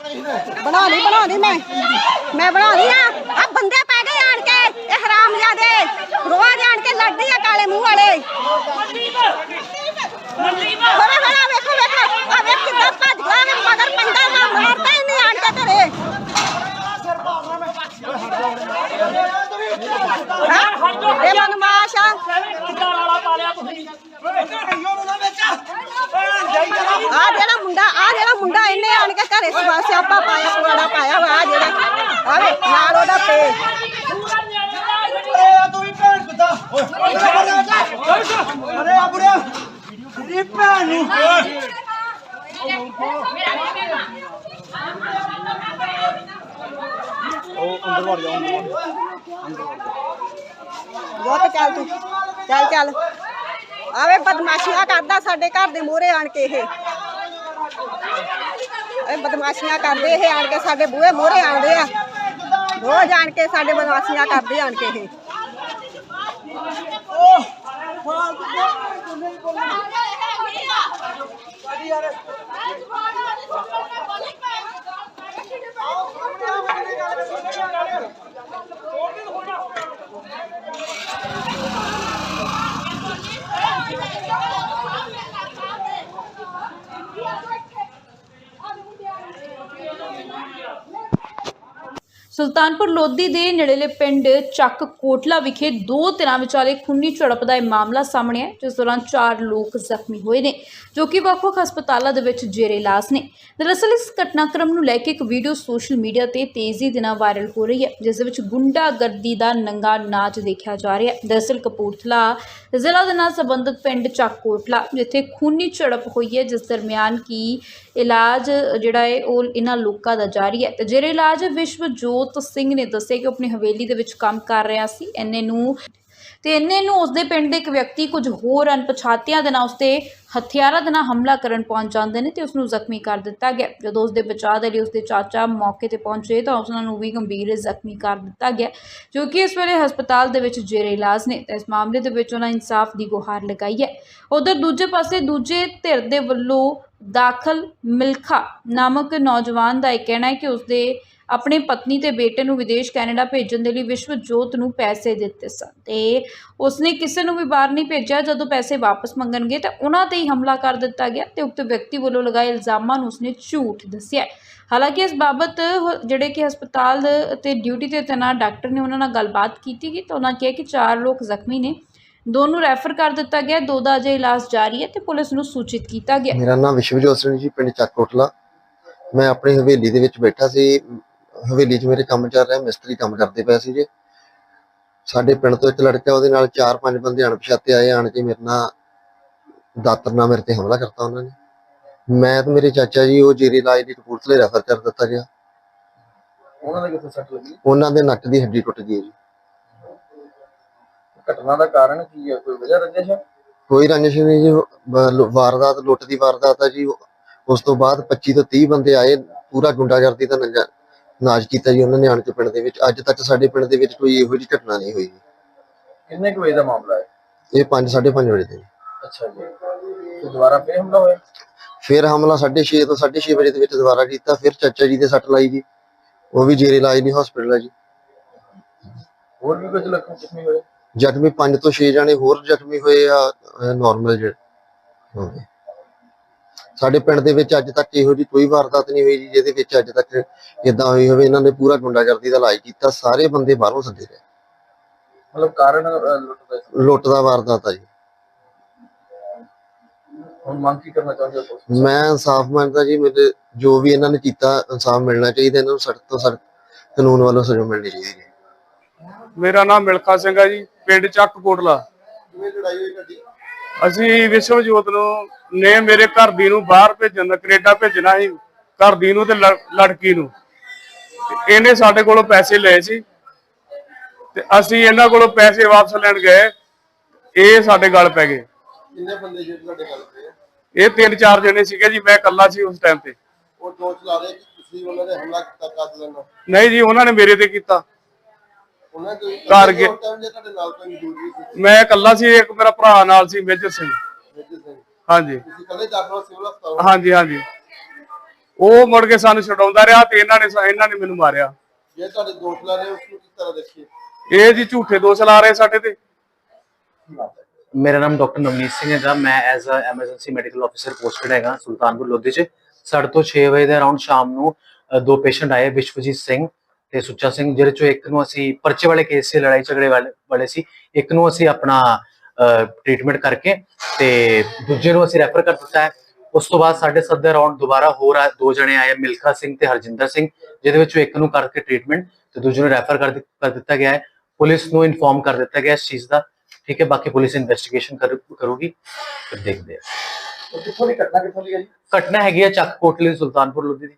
ਬਣਾ ਲਈ ਬਣਾ ਲਈ ਮੈਂ। ਮੈਂ ਬਣਾ ਲਈ ਆ। ਆ ਬੰਦੇ ਪੈ ਗਏ ਆਣ ਕੇ ਇਹ ਹਰਾਮਜ਼ਾਦੇ ਰੋਜ਼ ਆਣ ਕੇ ਲੜਦੇ ਆ ਕਾਲੇ ਮੂੰਹ ਵਾਲੇ। ਬੜਾ ਬੜਾ ਵੇਖੋ ਵੇਖੋ। ਆ ਵੇਖ ਕਿੱਦਾਂ ਭੱਜ ਗਿਆ ਵੇ ਮਗਰ ਪੰਡਾ ਨਾ ਮਾਰਦਾ ਹੀ ਨਹੀਂ ਆਣ ਕੇ ਘਰੇ। ਹਾਂ ਇਹ ਮਨਮਾਸ਼ ਆ। ਆ ਜਿਹੜਾ ਮੁੰਡਾ ਆ ਜਿਹੜਾ ਮੁੰਡਾ ਇਹਨੇ ਆਣ ਕੇ ਘਰੇ ਸਵਾ ਸਿਆਪਾ ਪਾਇਆ ਪੁਆੜਾ ਪਾਇਆ ਵਾ ਆ ਜਿਹੜਾ ਆਵੇ ਨਾਲ ਉਹਦਾ ਪੇ ਅਰੇ ਤੂੰ ਵੀ ਭੈਣ ਕਿੱਦਾਂ ਅਰੇ ਆ ਬੁੜਿਆ ਇਹ ਭੈਣ ਨੂੰ ਬਹੁਤ ਚੱਲ ਤੂੰ ਚੱਲ ਚੱਲ ਆਵੇ ਬਦਮਾਸ਼ੀਆਂ ਕਰਦਾ ਸਾਡੇ ਘਰ ਦੇ ਮੂਹਰੇ ਆਣ ਕੇ ਇਹ ਇਹ ਬਦਮਾਸ਼ੀਆਂ ਕਰਦੇ ਇਹ ਆਣ ਕੇ ਸਾਡੇ ਬੂਹੇ ਮੂਹਰੇ ਆਉਂਦੇ ਆ ਰੋਜ਼ ਆਣ ਕੇ ਸਾਡੇ ਬਦਮਾਸ਼ੀਆਂ ਕਰਦੇ ਆਣ ਕੇ ਇਹ ਸੁਲਤਾਨਪੁਰ ਲੋਧੀ ਦੇ ਨੇੜੇਲੇ ਪਿੰਡ ਚੱਕ ਕੋਟਲਾ ਵਿਖੇ ਦੋ ਧਿਰਾਂ ਵਿਚਾਲੇ ਖੂਨੀ ਝੜਪ ਦਾ ਇਹ ਮਾਮਲਾ ਸਾਹਮਣੇ ਹੈ ਜਿਸ ਦੌਰਾਨ ਚਾਰ ਲੋਕ ਜ਼ਖਮੀ ਹੋਏ ਨੇ, ਜੋ ਕਿ ਵੱਖ-ਵੱਖ ਹਸਪਤਾਲਾਂ ਦੇ ਵਿੱਚ ਜੇਰੇ ਇਲਾਜ ਨੇ। ਦਰਅਸਲ ਇਸ ਘਟਨਾਕ੍ਰਮ ਨੂੰ ਲੈ ਕੇ ਇੱਕ ਵੀਡੀਓ ਸੋਸ਼ਲ ਮੀਡੀਆ ਤੇ ਤੇਜ਼ੀ ਦੇ ਨਾਲ ਵਾਇਰਲ ਹੋ ਰਹੀ ਹੈ, ਜਿਸ ਦੇ ਵਿੱਚ ਗੁੰਡਾਗਰਦੀ ਦਾ ਨੰਗਾ ਨਾਚ ਦੇਖਿਆ ਜਾ ਰਿਹਾ ਹੈ। ਦਰਅਸਲ ਕਪੂਰਥਲਾ ਜ਼ਿਲ੍ਹਾ ਦੇ ਨਾਲ ਸੰਬੰਧਿਤ ਪਿੰਡ ਚੱਕ ਕੋਟਲਾ, ਜਿੱਥੇ ਖੂਨੀ ਝੜਪ ਹੋਈ ਹੈ, ਜਿਸ ਦਰਮਿਆਨ ਕੀ ਇਲਾਜ ਜਿਹੜਾ ਹੈ, ਉਹ ਇਹਨਾਂ ਲੋਕਾਂ ਦਾ ਜਾਰੀ ਹੈ। ਤੇ ਜ਼ੇਰੇ ਇਲਾਜ ਵਿਸ਼ਵ ਜੋਤ ਵਿਸ਼ਵਜੋਤ ਸਿੰਘ ਨੇ ਦੱਸਿਆ ਕਿ ਆਪਣੀ ਹਵੇਲੀ ਦੇ ਵਿੱਚ ਕੰਮ ਕਰ ਰਿਹਾ ਸੀ, ਇੰਨੇ ਨੂੰ ਤੇ ਇੰਨੇ ਨੂੰ ਉਸਦੇ ਪਿੰਡ ਦੇ ਇੱਕ ਵਿਅਕਤੀ ਕੁਝ ਹੋਰ ਅਣਪਛਾਤਿਆਂ ਦੇ ਨਾਲ ਉਸਤੇ ਹਥਿਆਰਾਂ ਦੇ ਨਾਲ ਹਮਲਾ ਕਰਨ ਪਹੁੰਚ ਜਾਂਦੇ ਨੇ ਤੇ ਉਸ ਨੂੰ ਜ਼ਖਮੀ ਕਰ ਦਿੱਤਾ ਗਿਆ। ਜਦੋਂ ਉਸਦੇ ਬਚਾਅ ਦੇ ਲਈ ਉਸਦੇ ਚਾਚਾ ਮੌਕੇ ਤੇ ਪਹੁੰਚੇ ਤਾਂ ਉਹਨਾਂ ਨੂੰ ਵੀ ਗੰਭੀਰ ਜ਼ਖਮੀ ਕਰ ਦਿੱਤਾ ਗਿਆ, ਜੋ ਕਿ ਇਸ ਵੇਲੇ ਹਸਪਤਾਲ ਦੇ ਵਿੱਚ ਜੇਰੇ ਇਲਾਜ ਨੇ। ਤਾਂ ਇਸ ਮਾਮਲੇ ਦੇ ਵਿੱਚ ਉਹਨਾਂ ਇਨਸਾਫ ਦੀ ਗੁਹਾਰ ਲਗਾਈ ਹੈ। ਉਧਰ ਦੂਜੇ ਪਾਸੇ ਦੂਜੇ ਧਿਰ ਦੇ ਵੱਲੋਂ ਦਾਖਲ ਮਿਲਖਾ ਨਾਮਕ ਨੌਜਵਾਨ ਦਾ ਇਹ ਕਹਿਣਾ ਹੈ ਕਿ ਉਸਦੇ ਆਪਣੀ ਪਤਨੀ ਤੇ ਬੇਟੇ ਨੂੰ ਵਿਦੇਸ਼ ਕੈਨੇਡਾ ਭੇਜਣ ਦੇ ਲਈ ਵਿਸ਼ਵਜੋਤ ਨੂੰ ਪੈਸੇ ਦਿੱਤੇ ਸਨ ਤੇ ਉਸਨੇ ਕਿਸੇ ਨੂੰ ਵੀ ਬਾਹਰ ਨਹੀਂ ਭੇਜਿਆ। ਜਦੋਂ ਪੈਸੇ ਵਾਪਸ ਮੰਗਣਗੇ ਤਾਂ ਉਹਨਾਂ ਤੇ ਹੀ ਹਮਲਾ ਕਰ ਦਿੱਤਾ ਗਿਆ ਤੇ ਉਕਤ ਵਿਅਕਤੀ ਵੱਲੋਂ ਲਗਾਏ ਇਲਜ਼ਾਮਾਂ ਨੂੰ ਉਸਨੇ ਝੂਠ ਦੱਸਿਆ ਹਾਲਾਂਕਿ ਇਸ ਬਾਬਤ ਜਿਹੜੇ ਕਿ ਹਸਪਤਾਲ ਤੇ ਡਿਊਟੀ ਤੇ ਤੈਨਾਤ ਡਾਕਟਰ ਨੇ ਉਹਨਾਂ ਨਾਲ ਗੱਲਬਾਤ ਕੀਤੀ ਗਈ ਤਾਂ ਉਹਨਾਂ ਕਿਹਾ ਕਿ ਚਾਰ ਲੋਕ ਜ਼ਖਮੀ ਨੇ। ਦੋ ਨੂੰ ਰੈਫਰ ਕਰ ਦਿੱਤਾ ਗਿਆ, ਦੋ ਦਾ ਅਜੇ ਇਲਾਜ ਜਾਰੀ ਹੈ ਤੇ ਪੁਲਿਸ ਨੂੰ ਸੂਚਿਤ ਕੀਤਾ ਗਿਆ। ਮੇਰਾ ਨਾਮ ਵਿਸ਼ਵਜੋਤ ਸਿੰਘ ਜੀ, ਪਿੰਡ ਚੱਕ ਮੈਂ ਆਪਣੀ ਹਵੇਲੀ ਦੇ ਵਿੱਚ ਬੈਠਾ ਸੀ। ਹਵੇਲੀ 'ਚ ਮੇਰੇ ਕੰਮ ਚੱਲ ਰਿਹਾ ਮਿਸਤਰੀ ਕੰਮ ਕਰਦੇ ਪਏ ਸੀ ਜੀ। ਸਾਡੇ ਪਿੰਡ ਤੋਂ ਇੱਕ ਲੜਕਾ ਉਹਦੇ ਨਾਲ ਚਾਰ ਪੰਜ ਬੰਦੇ ਅਣਪਛਾਤੇ ਆਏ ਆਣ ਕੇ ਮੇਰੇ ਨਾਲ ਦਾਤਰ ਨਾਲ ਮੇਰੇ ਤੇ ਹਮਲਾ ਕਰਤਾ ਉਹਨਾਂ ਨੇ। ਮੈਂ ਤੇ ਮੇਰੇ ਚਾਚਾ ਜੀ ਉਹ ਜੇਰੀ ਇਲਾਜ ਦੀ ਕਪੂਰਥਲੇ ਰੈਫਰ ਕਰ ਦਿੱਤਾ ਗਿਆ। ਉਹਨਾਂ ਦਾ ਕਿੱਥੇ ਸੱਟ ਲੱਗੀ? ਉਹਨਾਂ ਦੇ ਨੱਕ ਦੀ ਹੱਡੀ ਟੁੱਟ ਗਈ ਜੀ। ਘਟਨਾ ਦਾ ਕਾਰਨ ਕੀ ਹੈ? ਕੋਈ ਵਜ੍ਹਾ ਰੰਜਿਸ਼ ਹੈ? ਕੋਈ ਰੰਜਿਸ਼ ਨਹੀਂ ਜੀ। ਵਾਰਦਾਤ ਲੁੱਟ ਦੀ ਵਾਰਦਾਤ ਆ ਜੀ। ਉਸ ਤੋਂ ਬਾਅਦ 25 ਤੋਂ 30 ਬੰਦੇ ਆਏ। ਪੂਰਾ ਗੁੰਡਾਗਰਦੀ ਦਾ ਨੰਜਾ ਕੀਤਾ ਜੀ ਉਹਨਾਂ ਨੇ ਆਣ ਕੇ ਪਿੰਡ ਦੇ ਵਿੱਚ। ਅੱਜ ਤੱਕ ਸਾਡੇ ਪਿੰਡ ਦੇ ਵਿੱਚ ਕੋਈ ਇਹੋ ਜਿਹੀ ਘਟਨਾ ਨਹੀਂ ਹੋਈ ਕਿੰਨੇ ਕੁ ਵਜੇ ਦਾ ਮਾਮਲਾ ਹੈ? ਇਹ 5 5:30 ਵਜੇ ਦੇ। ਅੱਛਾ ਜੀ। ਤੇ ਦੁਬਾਰਾ ਫੇਰ ਹਮਲਾ ਹੋਇਆ? ਫਿਰ ਹਮਲਾ 6:30 ਤੋਂ 6:30 ਵਜੇ ਦੇ ਵਿੱਚ ਦੁਬਾਰਾ ਕੀਤਾ। ਫਿਰ ਚਾਚਾ ਜੀ ਦੇ ਸੱਟ ਲਾਈ ਜੀ। ਉਹ ਵੀ ਜੇਰੇ ਇਲਾਜ ਦੀ ਹਸਪੀਟਲ ਹੈ ਜੀ। ਹੋਰ ਵੀ ਕੁਝ ਲੱਖਾਂ ਜ਼ਖਮੀ ਹੋਏ? ਜ਼ਖਮੀ 5 ਤੋਂ 6 ਜਾਣੇ ਹੋਰ ਜ਼ਖਮੀ ਹੋਏ ਆ ਨਾਰਮਲ ਜਿਹੜੇ। ਹੋ। ਗਏ ਸਾਡੇ ਪਿੰਡ ਦੇ ਵਿੱਚ ਅੱਜ ਤੱਕ ਇਹੋ ਜਿਹੀ ਕੋਈ ਵਾਰਦਾਤ ਨਹੀਂ ਹੋਈ ਜੀ ਜਿਹਦੇ ਵਿੱਚ ਅੱਜ ਤੱਕ ਇਦਾਂ ਹੋਈ ਹੋਵੇ ਇਹਨਾਂ ਨੇ ਪੂਰਾ ਗੁੰਡਾਗਰਦੀ ਦਾ ਇਲਾਜ ਕੀਤਾ ਸਾਰੇ ਬੰਦੇ ਬਾਹਰੋਂ ਸੱਦੇ ਰਹੇ ਮਤਲਬ ਕਾਰਨ ਲੁੱਟ ਦਾ ਵਾਰਦਾਤ ਆ ਜੀ। ਹੁਣ ਮੰਗ ਕੀ ਕਰਨਾ ਚਾਹੁੰਦੇ ਹੋ ਮੈਂ ਇਨਸਾਫ ਮੰਗਦਾ ਜੀ ਮੇਰੇ ਜੋ ਵੀ ਇਹਨਾਂ ਨੇ ਕੀਤਾ ਇਨਸਾਫ ਮਿਲਣਾ ਚਾਹੀਦਾ ਇਹਨਾਂ ਨੂੰ ਸਖਤ ਤੋਂ ਸਖਤ ਕਾਨੂੰਨ ਵੱਲੋਂ ਸਜ਼ਾ ਮਿਲਣੀ ਚਾਹੀਦੀ ਹੈ। ਮੇਰਾ ਨਾਮ ਮਿਲਖਾ ਸਿੰਘ ਹੈ ਜੀ ਪਿੰਡ ਚੱਕ ਕੋਟਲਾ। ਕਿਵੇਂ ਲੜਾਈ ਹੋਈ ਤੁਹਾਡੀ? ਅਸੀਂ ਵਿਸ਼ਵਜੋਤ ਨੂੰ ਨੇ ਮੇਰੇ ਘਰ ਦੀ ਨੂੰ ਬਾਹਰ ਭੇਜਣ ਕੈਨੇਡਾ ਭੇਜਣਾ ਸੀ ਘਰ ਦੀ ਨੂੰ ਤੇ ਲੜ- ਲੜਕੀ ਨੂੰ। ਇਹਨੇ ਸਾਡੇ ਕੋਲੋਂ ਪੈਸੇ ਲਏ ਸੀ ਤੇ ਅਸੀਂ ਇਹਨਾਂ ਕੋਲੋਂ ਪੈਸੇ ਵਾਪਸ ਲੈਣ ਗਏ। ਇਹ ਸਾਡੇ ਗਲ ਪੈ ਗਏ। ਕਿੰਨੇ ਬੰਦੇ ਜਿਹੜੇ ਤੁਹਾਡੇ ਗੱਲ ਤੇ ਆ? ਇਹ ਤਿੰਨ ਚਾਰ ਜਣੇ ਸੀਗੇ ਜੀ ਮੈਂ ਇਕੱਲਾ ਸੀ ਉਸ ਟਾਈਮ ਤੇ। ਉਹ ਦੋਸ਼ ਲਾ ਰਹੇ ਕਿ ਤੁਸੀਂ ਉਹਨਾਂ ਨੇ ਹਮਲਾ ਕੀਤਾ ਕਾਤਲਾਂ ਨੂੰ ਨਹੀਂ ਜੀ ਉਹਨਾਂ ਨੇ ਮੇਰੇ ਤੇ ਕੀਤਾ। ਘਰ ਗਏ। ਮੈਂ ਇਕੱਲਾ ਸੀ ਇੱਕ ਮੇਰਾ ਭਰਾ ਨਾਲ ਸੀ ਮੇਜਰ ਸਿੰਘ। ਮੇਜਰ ਸਿੰਘ। ਹਾਂਜੀ। ਹਾਂਜੀ ਹਾਂਜੀ। ਉਹ ਮੁੜ ਕੇ ਸਾਨੂੰ ਛਡਾਉਂਦਾ ਰਿਹਾ ਤੇ ਇਹਨਾਂ ਨੇ ਇਹਨਾਂ ਨੇ ਮੈਨੂੰ ਮਾਰਿਆ। ਜੇ ਤੁਹਾਡੇ ਦੋਸ਼ ਲਾ ਰਹੇ ਉਸ ਨੂੰ ਕਿਸ ਤਰ੍ਹਾਂ ਦੇਖੀਏ? ਇਹ ਜੀ ਝੂਠੇ ਦੋਸ਼ ਲਾ ਰਹੇ ਸਾਡੇ ਤੇ। ਮੇਰਾ ਨਾਮ ਡਾਕਟਰ ਨਵਨੀਤ ਸਿੰਘ ਹੈਗਾ ਮੈਂ as a emergency medical officer posted ਹੈਗਾ ਸੁਲਤਾਨਪੁਰ ਲੋਧੀ 'ਚ। ਸਾਡੇ ਤੋਂ 6 ਵਜੇ ਦੇ ਅਰਾਊਂਡ ਸ਼ਾਮ ਨੂੰ ਦੋ ਪੇਸ਼ੈਂਟ ਆਏ ਵਿਸ਼ਵਜੀਤ ਸਿੰਘ ਤੇ ਸੁੱਚਾ ਸਿੰਘ ਜਿਹਦੇ ਚੋਂ ਇੱਕ ਨੂੰ ਅਸੀਂ ਪਰਚੇ ਵਾਲੇ ਕੇਸ 'ਚ ਲੜਾਈ ਝਗੜੇ ਵਾਲੇ ਵਾਲੇ ਸੀ ਇੱਕ ਨੂੰ ਅਸੀਂ ਆਪਣਾ ਟ੍ਰੀਟਮੈਂਟ ਕਰਕੇ ਤੇ ਦੂਜੇ ਨੂੰ ਅਸੀਂ ਰੈਫਰ ਕਰ ਦਿੱਤਾ ਹੈ। ਉਸ ਤੋਂ ਬਾਅਦ ਸਾਡੇ ਦੇ ਅਰਾਊਂਡ ਦੁਬਾਰਾ ਹੋਰ ਦੋ ਜਣੇ ਆਏ ਮਿਲਖਾ ਸਿੰਘ ਤੇ ਹਰਜਿੰਦਰ ਸਿੰਘ ਜਿਹਦੇ ਵਿੱਚੋਂ ਇੱਕ ਨੂੰ ਕਰਕੇ ਟ੍ਰੀਟਮੈਂਟ ਤੇ ਦੂਜੇ ਨੂੰ ਰੈਫਰ ਕਰ ਦਿੱਤ- ਕਰ ਦਿੱਤਾ ਗਿਆ ਹੈ। ਪੁਲਿਸ ਨੂੰ ਇਨਫੋਰਮ ਕਰ ਦਿੱਤਾ ਗਿਆ ਇਸ ਚੀਜ਼ ਦਾ। ਠੀਕ ਹੈ ਬਾਕੀ ਪੁਲਿਸ ਇਨਵੈਸਟੀਗੇਸ਼ਨ ਕਰੂਗੀ ਫਿਰ ਦੇਖਦੇ ਆ ਕਿੱਥੋਂ ਦੀ ਘਟਨਾ ਕਿੱਥੋਂ ਦੀ ਹੈ ਜੀ? ਘਟਨਾ ਹੈਗੀ ਹੈ ਚੱਕ ਕੋਟਲੀ ਸੁਲਤਾਨਪੁਰ ਲੋਧੀ ਦੀ।